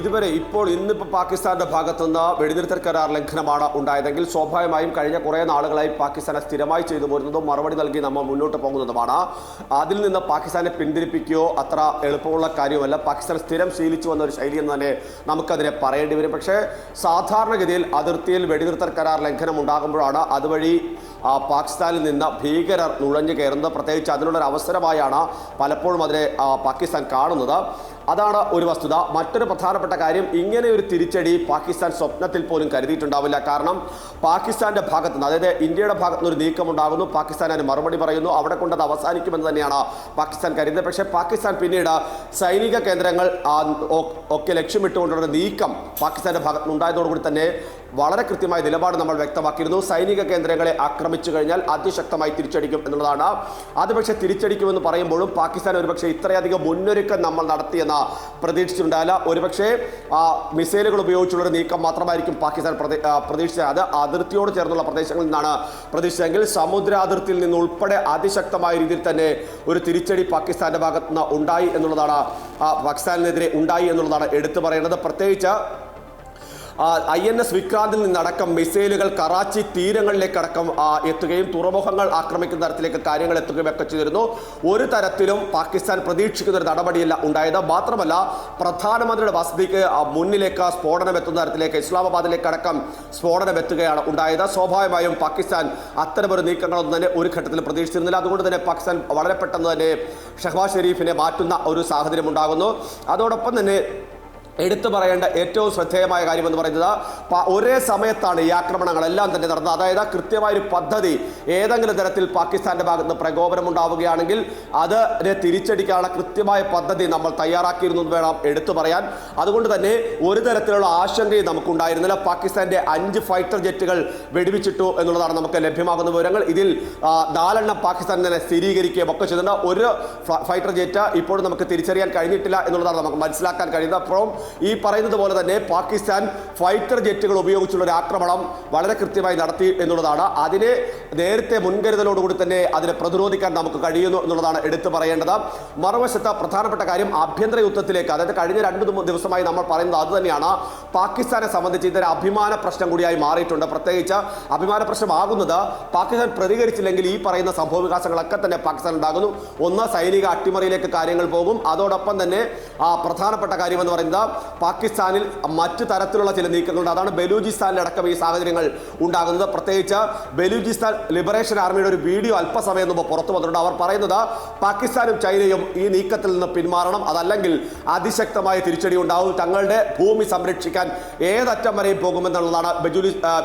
ഇതുവരെ ഇപ്പോൾ ഇന്നിപ്പോൾ പാകിസ്ഥാന്റെ ഭാഗത്തുനിന്ന് വെടിനിർത്തൽ കരാർ ലംഘനമാണ് ഉണ്ടായതെങ്കിൽ സ്വാഭാവികമായും കഴിഞ്ഞ കുറേ നാളുകളായി പാകിസ്ഥാനെ സ്ഥിരമായി ചെയ്തു പോരുന്നതും മറുപടി നൽകി നമ്മൾ മുന്നോട്ട് പോകുന്നതുമാണ്. അതിൽ നിന്ന് പാകിസ്ഥാനെ പിന്തിരിപ്പിക്കുകയോ അത്ര എളുപ്പമുള്ള കാര്യമല്ല. പാകിസ്ഥാൻ സ്ഥിരം ശീലിച്ചു വന്ന ഒരു ശൈലി എന്ന് തന്നെ നമുക്കതിനെ പറയേണ്ടി വരും. പക്ഷേ സാധാരണഗതിയിൽ അതിർത്തിയിൽ വെടിനിർത്തൽ കരാർ ലംഘനം ഉണ്ടാകുമ്പോഴാണ് അതുവഴി പാകിസ്ഥാനിൽ നിന്ന് ഭീകരർ നുഴഞ്ഞു കയറുന്നത്. പ്രത്യേകിച്ച് അതിനുള്ളൊരു അവസരമായാണ് പലപ്പോഴും അതിനെ പാകിസ്ഥാൻ കാണുന്നത്. അതാണ് ഒരു വസ്തുത. മറ്റൊരു പ്രധാനപ്പെട്ട കാര്യം ഇങ്ങനെ ഒരു തിരിച്ചടി പാകിസ്ഥാൻ സ്വപ്നത്തിൽ പോലും കരുതിയിട്ടുണ്ടാവില്ല. കാരണം പാകിസ്ഥാന്റെ ഭാഗത്ത് നിന്ന് അതായത് ഇന്ത്യയുടെ ഭാഗത്ത് നിന്ന് ഒരു നീക്കം ഉണ്ടാകുന്നു. പാകിസ്ഥാൻ അതിന് മറുപടി പറയുന്നു. അവിടെ കൊണ്ട് അത് അവസാനിക്കുമെന്ന് തന്നെയാണ് പാകിസ്ഥാൻ കരുതുന്നത്. പക്ഷേ പാകിസ്ഥാൻ പിന്നീട് സൈനിക കേന്ദ്രങ്ങൾ ഒക്കെ ലക്ഷ്യമിട്ടുകൊണ്ടുള്ള നീക്കം പാകിസ്ഥാന്റെ ഭാഗത്ത് നിന്ന് ഉണ്ടായതോടുകൂടി തന്നെ വളരെ കൃത്യമായ നിലപാട് നമ്മൾ വ്യക്തമാക്കിയിരുന്നു. സൈനിക കേന്ദ്രങ്ങളെ ആക്രമിച്ചു കഴിഞ്ഞാൽ അതിശക്തമായി തിരിച്ചടിക്കും എന്നുള്ളതാണ്. അത് പക്ഷേ തിരിച്ചടിക്കുമെന്ന് പറയുമ്പോഴും പാകിസ്ഥാൻ ഒരുപക്ഷെ ഇത്രയധികം മുന്നൊരുക്കം നമ്മൾ നടത്തിയെന്ന പ്രതീക്ഷിച്ചിട്ടുണ്ടായില്ല. ഒരുപക്ഷെ മിസൈലുകൾ ഉപയോഗിച്ചുള്ള ഒരു നീക്കം മാത്രമായിരിക്കും പാകിസ്ഥാൻ പ്രതി- പ്രതീക്ഷിച്ചത്. അത് അതിർത്തിയോട് ചേർന്നുള്ള പ്രദേശങ്ങളിൽ നിന്നാണ് പ്രതീക്ഷിച്ചതെങ്കിൽ സമുദ്ര അതിർത്തിയിൽ നിന്ന് അതിശക്തമായ രീതിയിൽ തന്നെ ഒരു തിരിച്ചടി പാകിസ്ഥാന്റെ ഭാഗത്ത് നിന്ന് ഉണ്ടായി എന്നുള്ളതാണ് ആ, പാകിസ്ഥാനിനെതിരെ ഉണ്ടായി എന്നുള്ളതാണ് എടുത്തു പറയേണ്ടത്. പ്രത്യേകിച്ച് ഐ എൻ എസ് വിക്രാന്തിൽ നിന്നടക്കം മിസൈലുകൾ കറാച്ചി തീരങ്ങളിലേക്കടക്കം എത്തുകയും തുറമുഖങ്ങൾ ആക്രമിക്കുന്ന തരത്തിലേക്ക് കാര്യങ്ങൾ എത്തുകയും ഒക്കെ ചെയ്തിരുന്നു. ഒരു തരത്തിലും പാകിസ്ഥാൻ പ്രതീക്ഷിക്കുന്ന ഒരു നടപടിയല്ല ഉണ്ടായത്. മാത്രമല്ല പ്രധാനമന്ത്രിയുടെ വസതിക്ക് മുന്നിലേക്ക് സ്ഫോടനം എത്തുന്ന തരത്തിലേക്ക് ഇസ്ലാമാബാദിലേക്ക് അടക്കം സ്ഫോടനം എത്തുകയാണ് ഉണ്ടായത്. സ്വാഭാവികമായും പാകിസ്ഥാൻ അത്തരമൊരു നീക്കങ്ങളൊന്നും തന്നെ ഒരു ഘട്ടത്തിൽ പ്രതീക്ഷിച്ചിരുന്നില്ല. അതുകൊണ്ട് തന്നെ പാകിസ്ഥാൻ വളരെ പെട്ടെന്ന് തന്നെ ഷഹബാസ് ഷെരീഫിനെ മാറ്റുന്ന ഒരു സാഹചര്യം ഉണ്ടാകുന്നു. അതോടൊപ്പം തന്നെ എടുത്തു പറയേണ്ട ഏറ്റവും ശ്രദ്ധേയമായ കാര്യം എന്ന് പറയുന്നത് ഒരേ സമയത്താണ് ഈ ആക്രമണങ്ങളെല്ലാം തന്നെ നടന്നത്. അതായത് കൃത്യമായൊരു പദ്ധതി ഏതെങ്കിലും തരത്തിൽ പാകിസ്ഥാന്റെ ഭാഗത്ത് പ്രകോപനം ഉണ്ടാവുകയാണെങ്കിൽ അതിനെ തിരിച്ചടിക്കാനുള്ള കൃത്യമായ പദ്ധതി നമ്മൾ തയ്യാറാക്കിയിരുന്നു എന്ന് വേണം എടുത്തു പറയാൻ. അതുകൊണ്ട് തന്നെ ഒരു തരത്തിലുള്ള ആശങ്കയും നമുക്കുണ്ടായിരുന്നില്ല. പാകിസ്ഥാന്റെ അഞ്ച് ഫൈറ്റർ ജെറ്റുകൾ വെടിവെച്ചിട്ടു എന്നുള്ളതാണ് നമുക്ക് ലഭ്യമാകുന്ന വിവരങ്ങൾ. ഇതിൽ നാലെണ്ണം പാകിസ്ഥാൻ തന്നെ സ്ഥിരീകരിക്കുകയും ഒക്കെ ചെയ്തിട്ടുണ്ട്. ഒരു ഫൈറ്റർ ജെറ്റ് ഇപ്പോഴും നമുക്ക് തിരിച്ചറിയാൻ കഴിഞ്ഞിട്ടില്ല എന്നുള്ളതാണ് നമുക്ക് മനസ്സിലാക്കാൻ കഴിയുന്നത്. അപ്പുറം ഈ പറയുന്നത് പോലെ തന്നെ പാകിസ്ഥാൻ ഫൈറ്റർ ജെറ്റുകൾ ഉപയോഗിച്ചുള്ള ഒരു ആക്രമണം വളരെ കൃത്യമായി നടത്തി എന്നുള്ളതാണ്. അതിനെ നേരത്തെ മുൻകരുതലോടുകൂടി തന്നെ അതിനെ പ്രതിരോധിക്കാൻ നമുക്ക് കഴിയുന്നു എന്നുള്ളതാണ് എടുത്തു പറയേണ്ടത്. മറുവശത്ത് പ്രധാനപ്പെട്ട കാര്യം ആഭ്യന്തര യുദ്ധത്തിലേക്ക്. അതായത് കഴിഞ്ഞ രണ്ട് ദിവ- ദിവസമായി നമ്മൾ പറയുന്നത് അത് തന്നെയാണ്. പാകിസ്ഥാനെ സംബന്ധിച്ച് ഇതൊരു അഭിമാന പ്രശ്നം കൂടിയായി മാറിയിട്ടുണ്ട്. പ്രത്യേകിച്ച് അഭിമാന പ്രശ്നമാകുന്നത് പാകിസ്ഥാൻ പ്രതികരിച്ചില്ലെങ്കിൽ ഈ പറയുന്ന സംഭവ വികാസങ്ങളൊക്കെ തന്നെ പാകിസ്ഥാൻ ഉണ്ടാകുന്നു. ഒന്ന് സൈനിക അട്ടിമറിയിലേക്ക് കാര്യങ്ങൾ പോകും. അതോടൊപ്പം തന്നെ ആ പ്രധാനപ്പെട്ട കാര്യമെന്ന് പറയുന്നത് പാകിസ്ഥാനിൽ മറ്റു തരത്തിലുള്ള ചില നീക്കങ്ങളുണ്ട്. അതാണ് ബലൂചിസ്ഥാനിലടക്കം ഈ സാഹചര്യങ്ങൾ ഉണ്ടാകുന്നത്. പ്രത്യേകിച്ച് ബലൂചിസ്ഥാൻ ലിബറേഷൻ ആർമിയുടെ ഒരു വീഡിയോ അല്പസമയം മുമ്പ് പുറത്തു വന്നിട്ടുണ്ട്. അവർ പറയുന്നത് പാകിസ്ഥാനും ചൈനയും ഈ നീക്കത്തിൽ നിന്ന് പിന്മാറണം. അതല്ലെങ്കിൽ അതിശക്തമായ തിരിച്ചടി ഉണ്ടാവും. തങ്ങളുടെ ഭൂമി സംരക്ഷിക്കാൻ ഏതറ്റം വരെയും പോകുമെന്നുള്ളതാണ്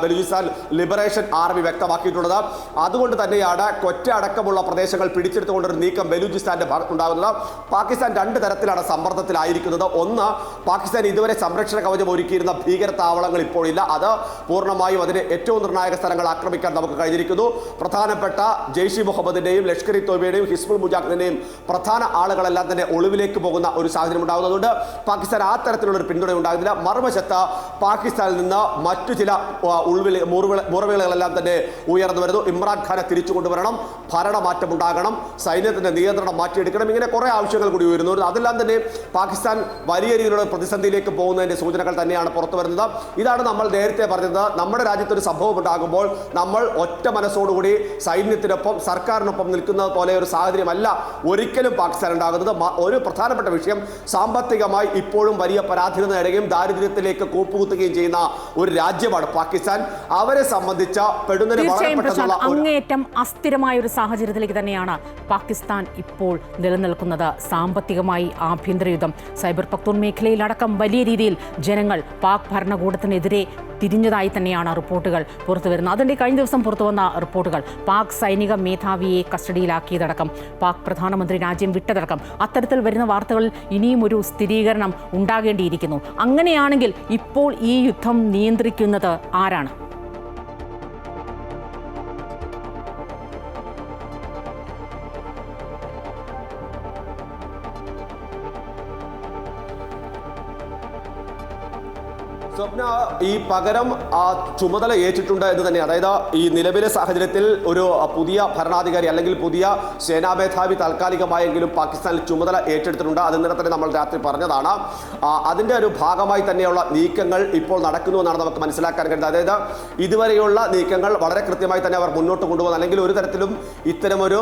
ബലൂചിസ്ഥാൻ ലിബറേഷൻ ആർമി വ്യക്തമാക്കിയിട്ടുള്ളത്. അതുകൊണ്ട് തന്നെയാണ് കൊറ്റ അടക്കമുള്ള പ്രദേശങ്ങൾ പിടിച്ചെടുത്തുകൊണ്ടൊരു നീക്കം ബലൂചിസ്ഥാന്റെ ഭാഗത്തുണ്ടാകുന്നത്. പാകിസ്ഥാൻ രണ്ട് തരത്തിലാണ് സമ്മർദ്ദത്തിലായിരിക്കുന്നത് ഒന്ന് പാകിസ്ഥാൻ ഇതുവരെ സംരക്ഷണ കവചം ഒരുക്കിയിരുന്ന ഭീകര താവളങ്ങൾ ഇപ്പോഴില്ല. അത് പൂർണമായും അതിന് ഏറ്റവും നിർണായക സ്ഥലങ്ങൾ ആക്രമിക്കാൻ നമുക്ക് കഴിഞ്ഞിരിക്കുന്നു. പ്രധാനപ്പെട്ട ജെയ്ഷി മുഹമ്മദിന്റെയും ലഷ്കർ ഇ തോബയുടെയും ഹിസ്ബുൾ മുജാഹിദിന്റെയും പ്രധാന ആളുകളെല്ലാം തന്നെ ഒളിവിലേക്ക് പോകുന്ന ഒരു സാഹചര്യം ഉണ്ടാകുന്നതുകൊണ്ട് പാകിസ്ഥാൻ ആ തരത്തിലുള്ള ഒരു പിന്തുണ ഉണ്ടാകുന്നില്ല മറുവശത്ത് പാകിസ്ഥാനിൽ നിന്ന് മറ്റു ചില ഉൾവിളി മുറിവിള- മുറവിളകളെല്ലാം തന്നെ ഉയർന്നു വരുന്നു. ഇമ്രാൻഖാനെ തിരിച്ചു കൊണ്ടുവരണം. ഭരണമാറ്റം ഉണ്ടാകണം. സൈന്യത്തിന്റെ നിയന്ത്രണം മാറ്റിയെടുക്കണം. ഇങ്ങനെ കുറേ ആവശ്യങ്ങൾ കൂടി ഉയരുന്നു. അതെല്ലാം തന്നെ പാകിസ്ഥാൻ വലിയ രീതിയിലുള്ള പ്രതിസന്ധിയിലേക്ക് പോകുന്നതിന്റെ സൂചനകൾ തന്നെയാണ് പുറത്തു വരുന്നത്. ഇതാണ് നമ്മൾ നേരത്തെ പറഞ്ഞത്. നമ്മുടെ രാജ്യത്തൊരു സംഭവം ഉണ്ടാകുമ്പോൾ നമ്മൾ ഒറ്റ മനസ്സോടുകൂടി സൈന്യത്തിനൊപ്പം സർക്കാരിനൊപ്പം നിൽക്കുന്നത് പോലെ ഒരു സാഹചര്യമല്ല ഒരിക്കലും പാകിസ്ഥാൻ ഉണ്ടാകുന്നത്. ഒരു പ്രധാനപ്പെട്ട വിഷയം സാമ്പത്തികമായി ഇപ്പോഴും വലിയ പരാധീനത നേടുകയും ദാരിദ്ര്യത്തിലേക്ക് കൂപ്പുകുത്തുകയും ചെയ്യുന്ന ഒരു രാജ്യമാണ് പാകിസ്ഥാൻ. അവരെ സംബന്ധിച്ച പെടുന്നതിന് വളരെ പെട്ടെന്നുള്ള അങ്ങേയറ്റം അസ്ഥിരമായ ഒരു സാഹചര്യത്തിലേക്ക് തന്നെയാണ് പാകിസ്ഥാൻ ഇപ്പോൾ നിലനിൽക്കുന്നത്. സാമ്പത്തികമായി ആഭ്യന്തര യുദ്ധം സൈബർ പക്തൂൺ മേഖലയിലടക്കം വലിയ രീതിയിൽ ജനങ്ങൾ പാക് ഭരണകൂടത്തിനെതിരെ തിരിഞ്ഞതായി തന്നെയാണ് റിപ്പോർട്ടുകൾ പുറത്തു വരുന്നത്. അതിന്റെ കഴിഞ്ഞ ദിവസം പുറത്തു വന്ന റിപ്പോർട്ടുകൾ. പാക് സൈനിക മേധാവിയെ കസ്റ്റഡിയിലാക്കിയതടക്കം പാക് പ്രധാനമന്ത്രി രാജ്യം വിട്ടതടക്കം. അത്തരത്തിൽ വരുന്ന വാർത്തകളിൽ ഇനിയും ഒരു സ്ഥിരീകരണം ഉണ്ടാകേണ്ടിയിരിക്കുന്നു. അങ്ങനെയാണെങ്കിൽ ഇപ്പോൾ ഈ യുദ്ധം നിയന്ത്രിക്കുന്നത് ആരാണ്? ഈ പകരം ആ ചുമതല ഏറ്റിട്ടുണ്ട് എന്ന് തന്നെ. അതായത് ഈ നിലവിലെ സാഹചര്യത്തിൽ ഒരു പുതിയ ഭരണാധികാരി അല്ലെങ്കിൽ പുതിയ സേനാ മേധാവി താൽക്കാലികമായെങ്കിലും പാകിസ്ഥാനിൽ ചുമതല ഏറ്റെടുത്തിട്ടുണ്ട്. അത് തന്നെ നമ്മൾ രാത്രി പറഞ്ഞതാണ്. അതിന്റെ ഒരു ഭാഗമായി തന്നെയുള്ള നീക്കങ്ങൾ ഇപ്പോൾ നടക്കുന്നു എന്നാണ് നമുക്ക് മനസ്സിലാക്കാൻ കഴിയുന്നത്. അതായത് ഇതുവരെയുള്ള നീക്കങ്ങൾ വളരെ കൃത്യമായി തന്നെ അവർ മുന്നോട്ട് കൊണ്ടുപോകുന്നു. അല്ലെങ്കിൽ ഒരു തരത്തിലും ഇത്തരമൊരു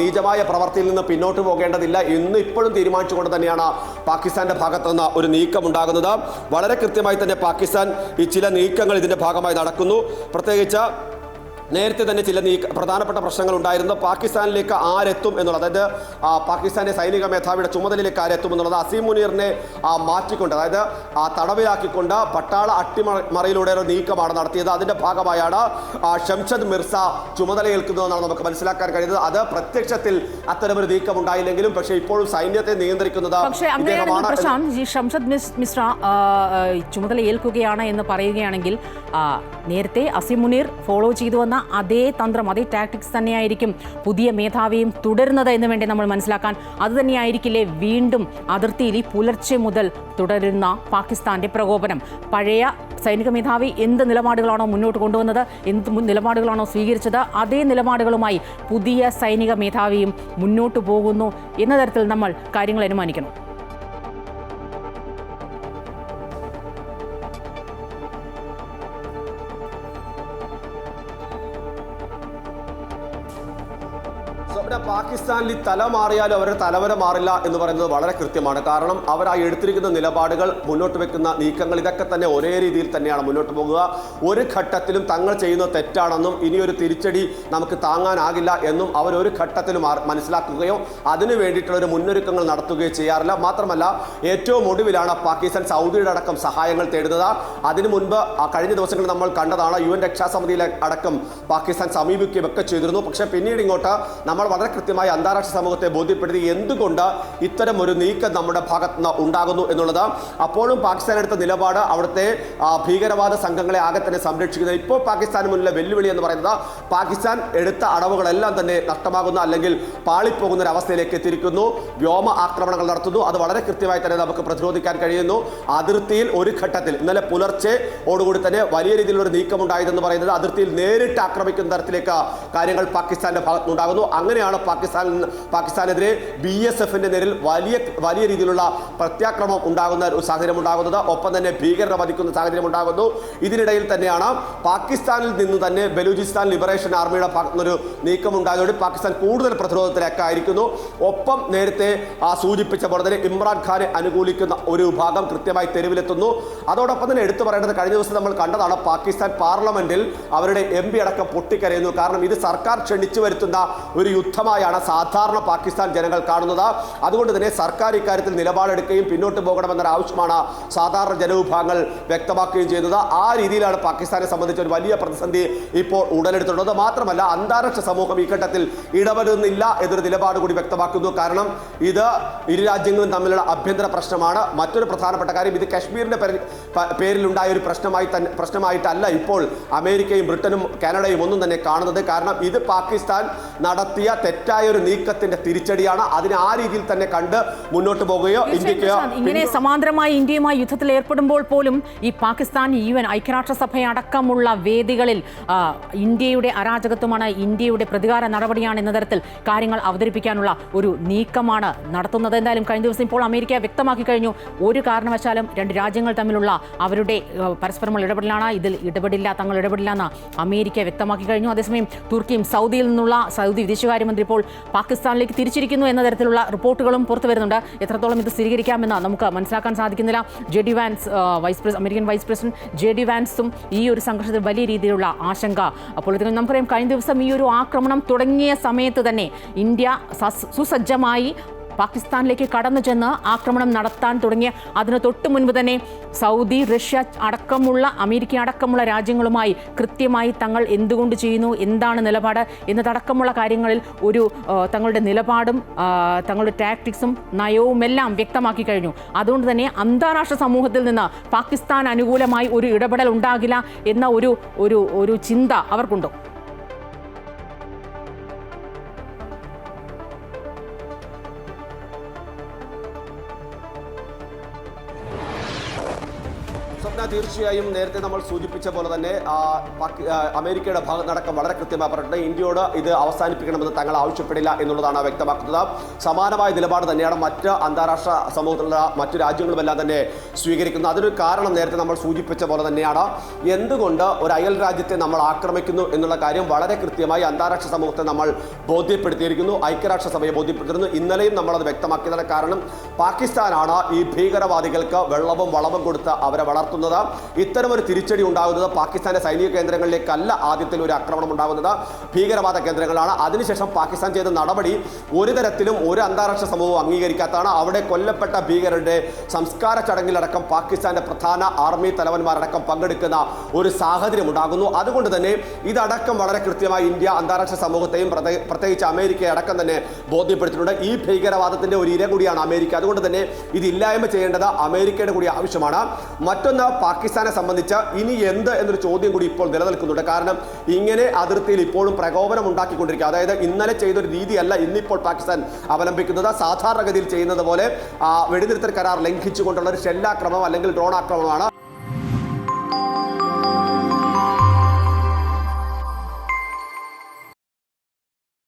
നീചമായ പ്രവർത്തിയിൽ നിന്ന് പിന്നോട്ട് പോകേണ്ടതില്ല എന്ന് ഇപ്പോഴും തീരുമാനിച്ചുകൊണ്ട് തന്നെയാണ് പാകിസ്ഥാന്റെ ഭാഗത്തുനിന്ന് ഒരു നീക്കം ഉണ്ടാകുന്നത് വളരെ കൃത്യമായി തന്നെ പാകിസ്ഥാൻ ഈ ചില നീക്കങ്ങൾ ഇതിന്റെ ഭാഗമായി നടക്കുന്നു. പ്രത്യേകിച്ച് നേരത്തെ തന്നെ ചില നീക്ക പ്രധാനപ്പെട്ട പ്രശ്നങ്ങൾ ഉണ്ടായിരുന്നു. പാകിസ്ഥാനിലേക്ക് ആരെത്തും എന്നുള്ളത് അതായത് ആ, പാകിസ്ഥാന്റെ സൈനിക മേധാവിയുടെ ചുമതലയിലേക്ക് ആരെത്തും എന്നുള്ളത് അസീം മുനീറിനെ ആ, മാറ്റിക്കൊണ്ട് അതായത് ആ തടവിലാക്കിക്കൊണ്ട് പട്ടാള അട്ടിമറിയിലൂടെ ഒരു നീക്കമാണ് നടത്തിയത്. അതിന്റെ ഭാഗമായാണ് ആ, ഷംഷദ് മിർസ ചുമതലയേൽക്കുന്നതെന്നാണ് നമുക്ക് മനസ്സിലാക്കാൻ കഴിയുന്നത്. അത് പ്രത്യക്ഷത്തിൽ അത്തരമൊരു നീക്കം ഉണ്ടായില്ലെങ്കിലും പക്ഷേ ഇപ്പോഴും സൈന്യത്തെ നിയന്ത്രിക്കുന്നത് പക്ഷേ ഷംഷദ് മിശ്ര ചുമതല ഏൽക്കുകയാണ് എന്ന് പറയുകയാണെങ്കിൽ നേരത്തെ അസീം മുനീർ ഫോളോ ചെയ്തു വന്ന അതേ തന്ത്രം അതേ ടാക്ടിക്സ് തന്നെയായിരിക്കും പുതിയ മേധാവിയും തുടരുന്നത് എന്ന് വേണ്ടി നമ്മൾ മനസ്സിലാക്കാൻ. അത് തന്നെയായിരിക്കില്ലേ വീണ്ടും അതിർത്തിയിൽ ഈ പുലർച്ചെ മുതൽ തുടരുന്ന പാകിസ്ഥാന്റെ പ്രകോപനം. പഴയ സൈനിക മേധാവി എന്ത് നിലപാടുകളാണോ മുന്നോട്ട് കൊണ്ടുവന്നത് എന്ത് നിലപാടുകളാണോ സ്വീകരിച്ചത് അതേ നിലപാടുകളുമായി പുതിയ സൈനിക മേധാവിയും മുന്നോട്ട് പോകുന്നു എന്ന തരത്തിൽ നമ്മൾ കാര്യങ്ങൾ അനുമാനിക്കണം. സ്വപ്ന പാകിസ്ഥാനിൽ തല മാറിയാലും അവരുടെ തലവര മാറില്ല എന്ന് പറയുന്നത് വളരെ കൃത്യമാണ്. കാരണം അവർ ആ എടുത്തിരിക്കുന്ന നിലപാടുകൾ മുന്നോട്ട് വെക്കുന്ന നീക്കങ്ങൾ ഇതൊക്കെ തന്നെ ഒരേ രീതിയിൽ തന്നെയാണ് മുന്നോട്ട് പോകുക. ഒരു ഘട്ടത്തിലും തങ്ങൾ ചെയ്യുന്നത് തെറ്റാണെന്നും ഇനിയൊരു തിരിച്ചടി നമുക്ക് താങ്ങാനാകില്ല എന്നും അവർ ഒരു ഘട്ടത്തിലും മനസ്സിലാക്കുകയോ അതിനു വേണ്ടിയിട്ടുള്ള ഒരു മുന്നൊരുക്കങ്ങൾ നടത്തുകയോ ചെയ്യാറില്ല. മാത്രമല്ല ഏറ്റവും ഒടുവിലാണ് പാകിസ്ഥാൻ സൗദിയുടെ അടക്കം സഹായങ്ങൾ തേടുന്നത്. അതിനു മുൻപ് കഴിഞ്ഞ ദിവസങ്ങളിൽ നമ്മൾ കണ്ടതാണ് യു എൻ രക്ഷാസമിതിയിലെ അടക്കം പാകിസ്ഥാൻ സമീപിക്കുകയൊക്കെ ചെയ്തിരുന്നു. പക്ഷേ പിന്നീട് ഇങ്ങോട്ട് നമ്മൾ വളരെ കൃത്യമായി അന്താരാഷ്ട്ര സമൂഹത്തെ ബോധ്യപ്പെടുത്തി എന്തുകൊണ്ട് ഇത്തരം ഒരു നീക്കം നമ്മുടെ ഭാഗത്ത് നിന്ന് ഉണ്ടാകുന്നു എന്നുള്ളത്. അപ്പോഴും പാകിസ്ഥാൻ എടുത്ത നിലപാട് അവിടുത്തെ ഭീകരവാദ സംഘങ്ങളെ ആകെ തന്നെ സംരക്ഷിക്കുന്നത്. ഇപ്പോൾ പാകിസ്ഥാന് മുന്നിലെ വെല്ലുവിളി എന്ന് പറയുന്നത് പാകിസ്ഥാൻ എടുത്ത അടവുകളെല്ലാം തന്നെ നഷ്ടമാകുന്ന അല്ലെങ്കിൽ പാളിപ്പോകുന്ന ഒരു അവസ്ഥയിലേക്ക് എത്തിയിരിക്കുന്നു. വ്യോമ ആക്രമണങ്ങൾ നടത്തുന്നു. അത് വളരെ കൃത്യമായി തന്നെ നമുക്ക് പ്രതിരോധിക്കാൻ കഴിയുന്നു. അതിർത്തിയിൽ ഒരു ഘട്ടത്തിൽ ഇന്നലെ പുലർച്ചെ ഓടുകൂടി തന്നെ വലിയ രീതിയിലുള്ള ഒരു നീക്കമുണ്ടായതെന്ന് പറയുന്നത് അതിർത്തിയിൽ നേരിട്ട് ആക്രമിക്കുന്ന തരത്തിലേക്ക് കാര്യങ്ങൾ പാകിസ്ഥാന്റെ ഭാഗത്തുനിന്നുണ്ടാകുന്നു. അങ്ങനെയാണ് പാകിസ്ഥാൻ പാകിസ്ഥാനെതിരെ ബി എസ് എഫിന്റെ നേരിൽ വലിയ വലിയ രീതിയിലുള്ള പ്രത്യാക്രമം ഉണ്ടാകുന്ന ഒരു സാഹചര്യം ഉണ്ടാകുന്നത്? ഒപ്പം തന്നെ ഭീകരത വധിക്കുന്ന സാഹചര്യം ഉണ്ടാകുന്നു. ഇതിനിടയിൽ തന്നെയാണ് പാകിസ്ഥാനിൽ നിന്ന് തന്നെ ബലൂചിസ്ഥാൻ ലിബറേഷൻ ആർമിയുടെ ഭാഗത്തുനിന്നൊരു നീക്കം ഉണ്ടായതോടെ പാകിസ്ഥാൻ കൂടുതൽ പ്രതിരോധത്തിലൊക്കെ ആയിരിക്കുന്നു. ഒപ്പം നേരത്തെ ആ സൂചിപ്പിച്ച പോലെ തന്നെ ഇമ്രാൻഖാനെ അനുകൂലിക്കുന്ന ഒരു വിഭാഗം കൃത്യമായി തെരുവിലെത്തുന്നു. അതോടൊപ്പം തന്നെ എടുത്തു പറയേണ്ടത് കഴിഞ്ഞ ദിവസം നമ്മൾ കണ്ടതാണ് പാകിസ്ഥാൻ പാർലമെന്റിൽ അവരുടെ എം അടക്കം പൊട്ടിക്കരയുന്നു. കാരണം ഇത് സർക്കാർ ക്ഷണിച്ചു വരുത്തുന്ന ഒരു യുദ്ധമായാണ് സാധാരണ പാകിസ്ഥാൻ ജനങ്ങൾ കാണുന്നത്. അതുകൊണ്ട് തന്നെ സർക്കാർ ഇക്കാര്യത്തിൽ നിലപാടെടുക്കുകയും പിന്നോട്ട് പോകണമെന്നൊരു ആവശ്യമാണ് സാധാരണ ജനവിഭാഗങ്ങൾ വ്യക്തമാക്കുകയും ചെയ്യുന്നത്. ആ രീതിയിലാണ് പാകിസ്ഥാനെ സംബന്ധിച്ച് ഒരു വലിയ പ്രതിസന്ധി ഇപ്പോൾ ഉടലെടുത്തിട്ടുള്ളത്. മാത്രമല്ല അന്താരാഷ്ട്ര സമൂഹം ഈ ഘട്ടത്തിൽ ഇടപെടുന്നില്ല എന്നൊരു നിലപാട് കൂടി വ്യക്തമാക്കുന്നു. കാരണം ഇത് ഇരു രാജ്യങ്ങളും തമ്മിലുള്ള ആഭ്യന്തര പ്രശ്നമാണ്. മറ്റൊരു പ്രധാനപ്പെട്ട കാര്യം ഇത് പ- പേരിലുണ്ടായ ഒരു പ്രശ്നമായി തന്നെ പ്രശ്നമായിട്ടല്ല ഇപ്പോൾ അമേരിക്കയും ബ്രിട്ടനും കാനഡയും ഒന്നും തന്നെ കാണുന്നത്. കാരണം ഇത് പാകിസ്ഥാൻ നടത്തിയ തെറ്റായ ഒരു നീക്കത്തിന്റെ തിരിച്ചടിയാണ് അതിനെ ആ രീതിയിൽ തന്നെ കണ്ട് മുന്നോട്ട് പോകുകയോ ഇന്ത്യക്കോ ഇങ്ങനെ സമാന്തരമായി ഇന്ത്യയുമായി യുദ്ധത്തിൽ ഏർപ്പെടുമ്പോൾ പോലും ഈ പാകിസ്ഥാൻ യു എൻ ഐക്യരാഷ്ട്രസഭ അടക്കമുള്ള വേദികളിൽ ഇന്ത്യയുടെ അരാജകത്വമാണ് ഇന്ത്യയുടെ പ്രതികാര നടപടിയാണ് എന്ന തരത്തിൽ കാര്യങ്ങൾ അവതരിപ്പിക്കാനുള്ള ഒരു നീക്കമാണ് നടത്തുന്നത്. എന്തായാലും കഴിഞ്ഞ ദിവസം ഇപ്പോൾ അമേരിക്ക വ്യക്തമാക്കി കഴിഞ്ഞു. ഒരു കാരണവശാലും രണ്ട് രാജ്യങ്ങൾ തമ്മിലുള്ള അവരുടെ പരസ്പരമുള്ള ഇടപെടലാണ്. ഇതിൽ ഇടപെടില്ല തങ്ങൾ ഇടപെടില്ല എന്ന് അമേരിക്ക വ്യക്തമാക്കി കഴിഞ്ഞു. അതേസമയം തുർക്കിയും സൗദിയിൽ നിന്നുള്ള സൗദി വിദേശകാര്യമന്ത്രി ഇപ്പോൾ പാകിസ്ഥാനിലേക്ക് തിരിച്ചിരിക്കുന്നു എന്ന തരത്തിലുള്ള റിപ്പോർട്ടുകളും പുറത്തു വരുന്നുണ്ട്. എത്രത്തോളം ഇത് സ്ഥിരീകരിക്കാമെന്ന് നമുക്ക് മനസ്സിലാക്കാൻ സാധിക്കുന്നില്ല. J D Vance vice American vice president J D വാൻസും ഈ ഒരു സംഘർഷത്തിൽ വലിയ രീതിയിലുള്ള ആശങ്ക. അപ്പോൾ ഇതിന് നമുക്കറിയാം കഴിഞ്ഞ ദിവസം ഈ ഒരു ആക്രമണം തുടങ്ങിയ സമയത്ത് തന്നെ ഇന്ത്യ സുസജ്ജമായി പാകിസ്ഥാനിലേക്ക് കടന്നു ചെന്ന് ആക്രമണം നടത്താൻ തുടങ്ങിയ അതിന് തൊട്ടു മുൻപ് തന്നെ സൗദി റഷ്യ അടക്കമുള്ള അമേരിക്ക അടക്കമുള്ള രാജ്യങ്ങളുമായി കൃത്യമായി തങ്ങൾ എന്തുകൊണ്ട് ചെയ്യുന്നു എന്താണ് നിലപാട് എന്നതടക്കമുള്ള കാര്യങ്ങളിൽ ഒരു തങ്ങളുടെ നിലപാടും തങ്ങളുടെ ടാക്ടിക്സും നയവുമെല്ലാം വ്യക്തമാക്കി കഴിഞ്ഞു. അതുകൊണ്ട് തന്നെ അന്താരാഷ്ട്ര സമൂഹത്തിൽ നിന്ന് പാകിസ്ഥാൻ അനുകൂലമായി ഒരു ഇടപെടൽ ഉണ്ടാകില്ല എന്ന ഒരു ഒരു ഒരു ചിന്ത അവർക്കുണ്ടോ. സ്വപ്ന തീർച്ചയായും നേരത്തെ നമ്മൾ സൂചിപ്പിച്ച പോലെ തന്നെ അമേരിക്കയുടെ ഭാഗത്തടക്കം വളരെ കൃത്യമായി പറഞ്ഞിട്ടുണ്ട്. ഇന്ത്യയോട് ഇത് അവസാനിപ്പിക്കണമെന്ന് തങ്ങൾ ആവശ്യപ്പെടില്ല എന്നുള്ളതാണ് വ്യക്തമാക്കുന്നത്. സമാനമായ നിലപാട് തന്നെയാണ് മറ്റ് അന്താരാഷ്ട്ര സമൂഹത്തിലുള്ള മറ്റു രാജ്യങ്ങളുമെല്ലാം തന്നെ സ്വീകരിക്കുന്നത്. അതിനൊരു കാരണം നേരത്തെ നമ്മൾ സൂചിപ്പിച്ച പോലെ തന്നെയാണ്. എന്തുകൊണ്ട് ഒരു അയൽ രാജ്യത്തെ നമ്മൾ ആക്രമിക്കുന്നു എന്നുള്ള കാര്യം വളരെ കൃത്യമായി അന്താരാഷ്ട്ര സമൂഹത്തെ നമ്മൾ ബോധ്യപ്പെടുത്തിയിരിക്കുന്നു. ഐക്യരാഷ്ട്ര ഐക്യരാഷ്ട്രസഭയെ ബോധ്യപ്പെടുത്തിയിരുന്നു. ഇന്നലെയും നമ്മളത് വ്യക്തമാക്കിയതിന് കാരണം പാകിസ്ഥാനാണ് ഈ ഭീകരവാദികൾക്ക് വെള്ളവും വളവും കൊടുത്ത് അവരെ വളർത്തുന്നത്. ഇത്തരമൊരു തിരിച്ചടി ഉണ്ടാകുന്നത് പാകിസ്ഥാന്റെ സൈനിക കേന്ദ്രങ്ങളിലേക്കല്ല ആദ്യത്തിൽ ഒരു ആക്രമണം ഉണ്ടാകുന്നത്. ഭീകരവാദ കേന്ദ്രങ്ങളാണ്. അതിനുശേഷം പാകിസ്ഥാൻ ചെയ്ത നടപടി ഒരു തരത്തിലും ഒരു അന്താരാഷ്ട്ര സമൂഹവും അംഗീകരിക്കാത്തതാണ്. അവിടെ കൊല്ലപ്പെട്ട ഭീകരരുടെ സംസ്കാര ചടങ്ങിലടക്കം പാകിസ്ഥാന്റെ പ്രധാന ആർമി തലവന്മാരടക്കം പങ്കെടുക്കുന്ന ഒരു സാഹചര്യം ഉണ്ടാകുന്നു. അതുകൊണ്ട് തന്നെ ഇതടക്കം വളരെ കൃത്യമായി ഇന്ത്യ അന്താരാഷ്ട്ര സമൂഹത്തെയും പ്രത്യേകിച്ച് അമേരിക്കയെ അടക്കം തന്നെ ബോധ്യപ്പെടുത്തിയിട്ടുണ്ട്. ഈ ഭീകരവാദത്തിന്റെ ഒരു ഇര കൂടിയാണ് അമേരിക്ക. അതുകൊണ്ട് തന്നെ ഇത് ഇല്ലായ്മ ചെയ്യേണ്ടത് അമേരിക്കയുടെ കൂടി ആവശ്യമാണ്. മറ്റൊന്ന് പാകിസ്ഥാനെ സംബന്ധിച്ച് ഇനി എന്ത് എന്നൊരു ചോദ്യം കൂടി ഇപ്പോൾ നിലനിൽക്കുന്നുണ്ട്. കാരണം ഇങ്ങനെ അതിർത്തിയിൽ ഇപ്പോഴും പ്രകോപനം ഉണ്ടാക്കിക്കൊണ്ടിരിക്കുക. അതായത് ഇന്നലെ ചെയ്തൊരു രീതിയല്ല ഇന്നിപ്പോൾ പാകിസ്ഥാൻ അവലംബിക്കുന്നത്. സാധാരണഗതിയിൽ ചെയ്യുന്നത് പോലെ വെടിനിർത്തൽ കരാർ ലംഘിച്ചുകൊണ്ടുള്ള ഒരു ഷെല്ലാക്രമം അല്ലെങ്കിൽ ഡ്രോൺ ആക്രമണമാണ്